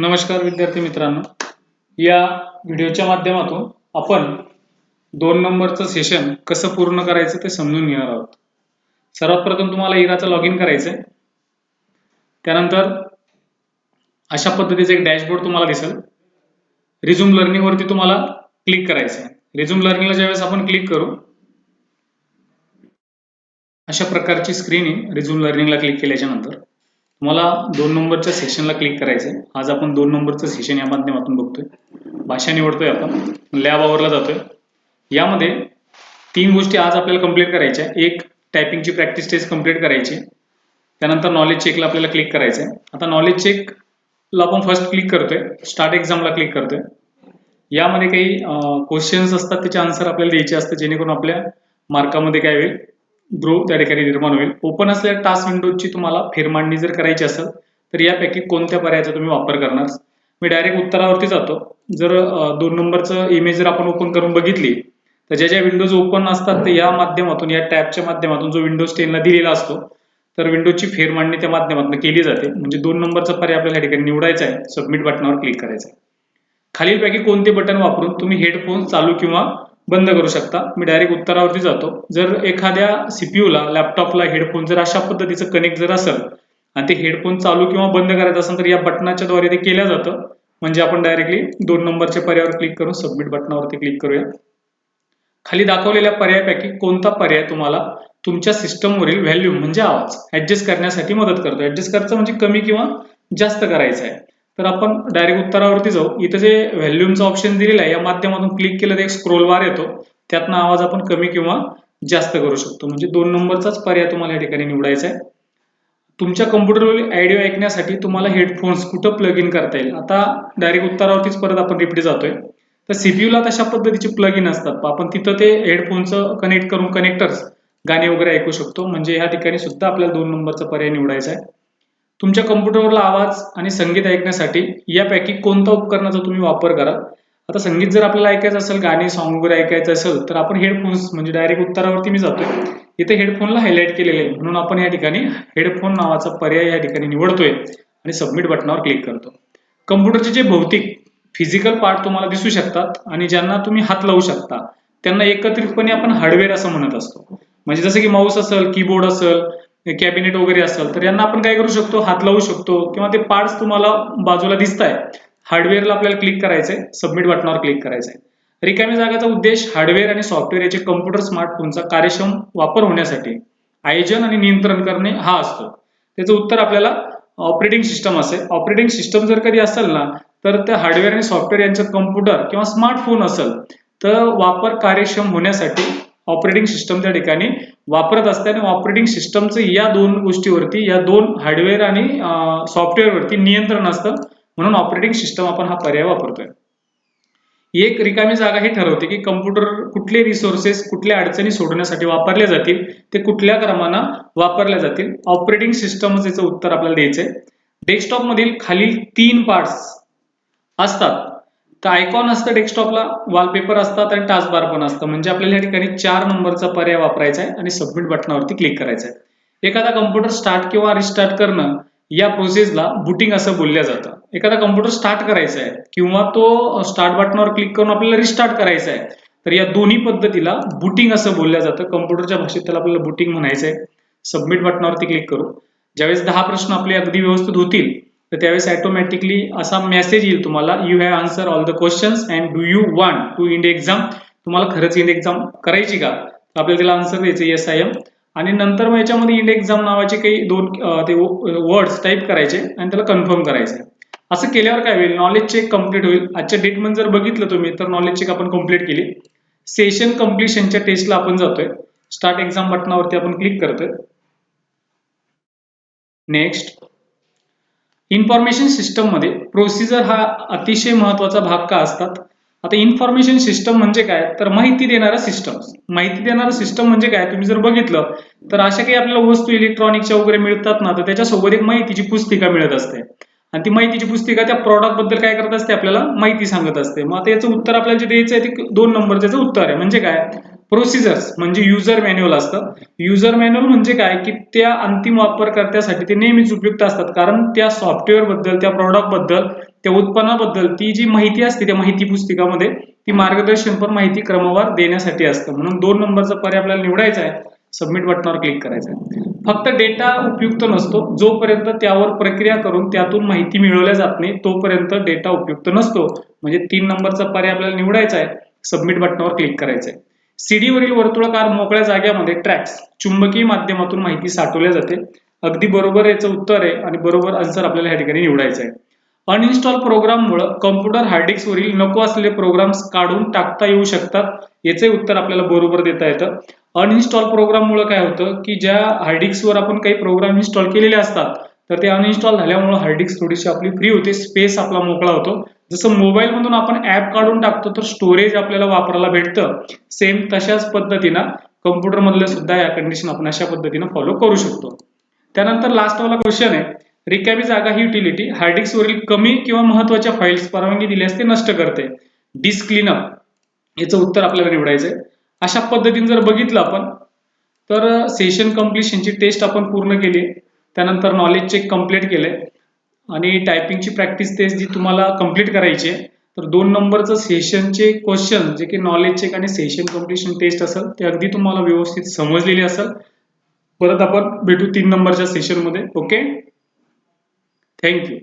नमस्कार विद्यार्थी मित्रांनो. या व्हिडिओच्या माध्यमातून आपण दोन नंबरचं सेशन कसं पूर्ण करायचं ते समजून घेणार आहोत. सर्वात प्रथम तुम्हाला इराचं लॉग इन करायचं आहे त्यानंतर अशा पद्धतीचं एक डॅशबोर्ड तुम्हाला दिसेल. रिझ्यूम लर्निंगवरती तुम्हाला क्लिक करायचं आहे रिझ्यूम लर्निंगला ज्यावेळेस आपण क्लिक करू अशा प्रकारची स्क्रीन आहे रिझ्यूम लर्निंगला क्लिक केल्याच्यानंतर. तुम्हाला दोन नंबरच्या सेशनला क्लिक करायचं आहे आज आपण दोन नंबरचं सेशन या माध्यमातून बघतोय. भाषा निवडतोय आपण. लॅब आवरला जातोय. यामध्ये तीन गोष्टी आज आपल्याला कंप्लीट करायच्या एक टायपिंगची प्रॅक्टिस टेस्ट कंप्लीट करायची आहे. त्यानंतर नॉलेज चेकला आपल्याला क्लिक करायचं आहे आता नॉलेज चेकला आपण फर्स्ट क्लिक करतोय. स्टार्ट एक्झामला क्लिक करतोय. यामध्ये काही क्वेश्चन्स असतात त्याचे आन्सर आपल्याला द्यायचे असतात. जेणेकरून आपल्या मार्कामध्ये काय होईल? ग्रो त्या ठिकाणी निर्माण होईल. ओपन असलेल्या टास्क विंडोची तुम्हाला फेरमांडणी जर करायची असेल तर यापैकी कोणत्या पर्यायाचा तुम्ही वापर करणार? मी डायरेक्ट उत्तरावरती जातो. जर दोन नंबरचं इमेज जर आपण ओपन करून बघितली तर ज्या ज्या विंडोज ओपन असतात ते या माध्यमातून या टॅबच्या माध्यमातून जो विंडोज टेनला दिलेला असतो तर विंडोजची फेरमांडणी त्या माध्यमातून केली जाते. म्हणजे दोन नंबरचा पर्याय आपल्याला या ठिकाणी निवडायचा आहे. सबमिट बटनावर क्लिक करायचं आहे. खालीलपैकी कोणते बटन वापरून तुम्ही हेडफोन चालू किंवा बंद करू शकता. मी डायरेक्ट उत्तरावरती जातो. जर एखाद्या सीपीयूला लॅपटॉपला हेडफोन जर अशा पद्धतीचं कनेक्ट जर असेल आणि ते हेडफोन चालू किंवा बंद करायचं असेल तर या बटनाच्या द्वारे ते केलं जातं. म्हणजे आपण डायरेक्टली दोन नंबरच्या पर्यायावर क्लिक करून सबमिट बटनावरती क्लिक करूया. खाली दाखवलेल्या पर्यायापैकी कोणता पर्याय तुम्हाला तुमच्या सिस्टमवरील व्हॅल्यूम म्हणजे आवाज ऍडजस्ट करण्यासाठी मदत करतो. ऍडजस्ट करायचं म्हणजे कमी किंवा जास्त करायचं आहे. तर आपण डायरेक्ट उत्तरावरती जाऊ. इथं जे व्हॅल्यूमचा ऑप्शन दिलेला आहे या माध्यमातून क्लिक केलं तर एक स्क्रोल बार येतो. त्यातनं आवाज आपण कमी किंवा जास्त करू शकतो. म्हणजे दोन नंबरचाच पर्याय तुम्हाला या ठिकाणी निवडायचा आहे. तुमच्या कम्प्युटरवरील ऑडिओ ऐकण्यासाठी तुम्हाला हेडफोन्स कुठं प्लग इन करता येईल? आता डायरेक्ट उत्तरावरतीच परत आपण रिपीट जातोय. तर सीपीयूला तशा पद्धतीचे प्लग इन असतात. आपण तिथं ते हेडफोनचं कनेक्ट करून कनेक्टर्स गाणे वगैरे ऐकू शकतो. म्हणजे ह्या ठिकाणी सुद्धा आपल्याला दोन नंबरचा पर्याय निवडायचा आहे. तुमच्या कम्प्युटरवरला आवाज आणि संगीत ऐकण्यासाठी यापैकी कोणत्या उपकरणाचा तुम्ही वापर कराल? आता संगीत जर आपल्याला ऐकायचं असेल गाणी सॉन्ग वगैरे ऐकायचं असेल तर आपण हेडफोन्स म्हणजे डायरेक्ट उत्तरावरती मी जातोय. इथे हेडफोनला हायलाईट केलेले आहे. म्हणून आपण या ठिकाणी हेडफोन नावाचा पर्याय या ठिकाणी निवडतोय आणि सबमिट बटनावर क्लिक करतो. कम्प्युटरचे जे भौतिक फिजिकल पार्ट तुम्हाला दिसू शकतात आणि ज्यांना तुम्ही हात लावू शकता त्यांना एकत्रितपणे आपण हार्डवेअर असं म्हणत असतो. म्हणजे जसं की माऊस असेल कीबोर्ड असेल कॅबिनेट वगैरे असेल तर यांना आपण काय करू शकतो? हात लावू शकतो. किंवा ते पार्ट्स तुम्हाला बाजूला दिसत आहे हार्डवेअरला आपल्याला क्लिक करायचंय. सबमिट बटनावर क्लिक करायचंय. रिकाम्या जागाचा उद्देश हार्डवेअर आणि सॉफ्टवेअर याचे कम्प्युटर स्मार्टफोनचा कार्यक्षम वापर होण्यासाठी आयोजन आणि नियंत्रण करणे हा असतो. त्याचं उत्तर आपल्याला ऑपरेटिंग सिस्टम असेल. ऑपरेटिंग सिस्टम जर कधी असेल ना तर त्या हार्डवेअर आणि सॉफ्टवेअर यांचं कम्प्युटर किंवा स्मार्टफोन असेल तर वापर कार्यक्षम होण्यासाठी ऑपरेटिंग सिस्टम त्या ठिकाणी वापरत असते आणि ऑपरेटिंग सिस्टमचं या दोन गोष्टीवरती या दोन हार्डवेअर आणि सॉफ्टवेअरवरती नियंत्रण असतं. म्हणून ऑपरेटिंग सिस्टम आपण हा पर्याय वापरतोय. एक रिकामी जागा हे ठरवते की कम्प्युटर कुठले रिसोर्सेस कुठल्या अडचणी सोडवण्यासाठी वापरले जातील ते कुठल्या क्रमानं वापरल्या जातील. ऑपरेटिंग सिस्टमच याचं उत्तर आपल्याला द्यायचंय. डेस्कटॉप मधील खालील तीन पार्ट्स असतात. तर आयकॉन असतं डेस्कटॉपला वॉलपेपर असतात आणि टास्कबार पण असतं. म्हणजे आपल्याला या ठिकाणी चार नंबरचा पर्याय वापरायचा आहे आणि सबमिट बटनावरती क्लिक करायचं आहे. एखादा कम्प्युटर स्टार्ट किंवा रिस्टार्ट करणं या प्रोसेसला बुटिंग असं बोललं जातं. एखादा कम्प्युटर स्टार्ट करायचा आहे किंवा तो स्टार्ट बटनावर क्लिक करून आपल्याला रिस्टार्ट करायचा आहे तर या दोन्ही पद्धतीला बुटिंग असं बोललं जातं. कम्प्युटरच्या भाषेत त्याला आपल्याला बुटिंग म्हणायचं आहे. सबमिट बटनावरती क्लिक करू. ज्यावेळेस दहा प्रश्न आपले अगदी व्यवस्थित होतील तर त्यावेळेस ऑटोमॅटिकली असा मेसेज येईल तुम्हाला. You have answer all the questions and do you want to end exam तुम्हाला खरंच इंड एक्झाम करायची का? तर आपल्याला त्याला आन्सर द्यायचं येस आय एम आणि नंतर मग याच्यामध्ये इंड एक्झाम नावाचे काही दोन ते वर्ड्स टाईप करायचे आणि त्याला कन्फर्म करायचे असं केल्यावर काय होईल? नॉलेज चेक कंप्लीट होईल. आजच्या डेटमध्ये जर बघितलं तुम्ही तर नॉलेज चेक आपण कंप्लीट केली. सेशन कम्प्लिशनच्या टेस्टला आपण जातोय. स्टार्ट एक्झाम बटनावरती आपण क्लिक करतोय. नेक्स्ट इन्फॉर्मेशन सिस्टममध्ये प्रोसिजर हा अतिशय महत्त्वाचा भाग का असतात? आता इन्फॉर्मेशन सिस्टम म्हणजे काय? तर माहिती देणारा सिस्टम माहिती देणारा सिस्टम म्हणजे काय? तुम्ही जर बघितलं तर अशा काही आपल्याला वस्तू इलेक्ट्रॉनिकच्या वगैरे मिळतात ना तर त्याच्यासोबत एक माहितीची पुस्तिका मिळत असते. आणि ती माहितीची पुस्तिका त्या प्रॉडक्टबद्दल काय करत असते? आपल्याला माहिती सांगत असते. मग आता याचं उत्तर आपल्याला जे द्यायचं आहे ते दोन नंबर त्याचं उत्तर आहे. म्हणजे काय? प्रोसिजर्स म्हणजे युजर मॅन्युअल असतं युजर मॅन्युअल म्हणजे काय? की त्या अंतिम वापरकर्त्यासाठी ते नेहमीच उपयुक्त असतात. कारण त्या सॉफ्टवेअरबद्दल त्या प्रॉडक्टबद्दल त्या उत्पन्नाबद्दल ती जी माहिती असते त्या माहिती पुस्तिकामध्ये ती मार्गदर्शनपर माहिती क्रमवार देण्यासाठी असतं. म्हणून दोन नंबरचा पर्याय आपल्याला निवडायचा आहे सबमिट बटनावर क्लिक करायचं आहे. फक्त डेटा उपयुक्त नसतो. जोपर्यंत त्यावर प्रक्रिया करून त्यातून माहिती मिळवल्या जात नाही तोपर्यंत डेटा उपयुक्त नसतो. म्हणजे तीन नंबरचा पर्याय आपल्याला निवडायचा आहे सबमिट बटनावर क्लिक करायचं आहे. सीडीवरील वरील वर्तुळाकार मोकळ्या जाग्यामध्ये ट्रॅक्स चुंबकीय माध्यमातून माहिती साठवल्या जाते. अगदी बरोबर याचं उत्तर आहे आणि बरोबर आन्सर आपल्याला या ठिकाणी निवडायचं आहे. अनइन्स्टॉल प्रोग्राममुळे कम्प्युटर हार्डडिस्कवरील वरील नको असलेले प्रोग्राम्स काढून टाकता येऊ शकतात याचे उत्तर आपल्याला बरोबर देता येतं. अनइन्स्टॉल प्रोग्राममुळे काय होतं की ज्या हार्डडिस्कवर वर आपण काही प्रोग्राम इन्स्टॉल केलेले असतात तर ते अनइन्स्टॉल झाल्यामुळे हार्डडिस्क थोडीशी आपली फ्री होते स्पेस आपला मोकळा होतो. जसं मोबाईल मधून आपण ऍप काढून टाकतो तर स्टोरेज आपल्याला वापरायला भेटतं. सेम तशाच पद्धतीनं कम्प्युटर मधलं सुद्धा या कंडिशन आपण अशा पद्धतीनं फॉलो करू शकतो. त्यानंतर लास्ट वाला क्वेश्चन आहे. रिकामी जागा ही युटिलिटी हार्ड वरील कमी किंवा महत्त्वाच्या फाईल्स परवानगी दिल्यास ते नष्ट करते. डिस्क क्लीनअप याचं उत्तर आपल्याला निवडायचंय. अशा पद्धतीने जर बघितलं आपण तर सेशन कम्प्लिशनची टेस्ट आपण पूर्ण केली. त्यानंतर नॉलेज चेक कंप्लीट केलंय. आणि टायपिंगची प्रॅक्टिस टेस्ट जी तुम्हाला कंप्लीट करायची आहे तर दोन नंबरचं सेशनचे क्वेश्चन जे की नॉलेज चेक आणि सेशन कम्प्लिशन टेस्ट असेल ते अगदी तुम्हाला व्यवस्थित समजलेली असेल. परत आपण भेटू तीन नंबरच्या सेशनमध्ये ओके थँक्यू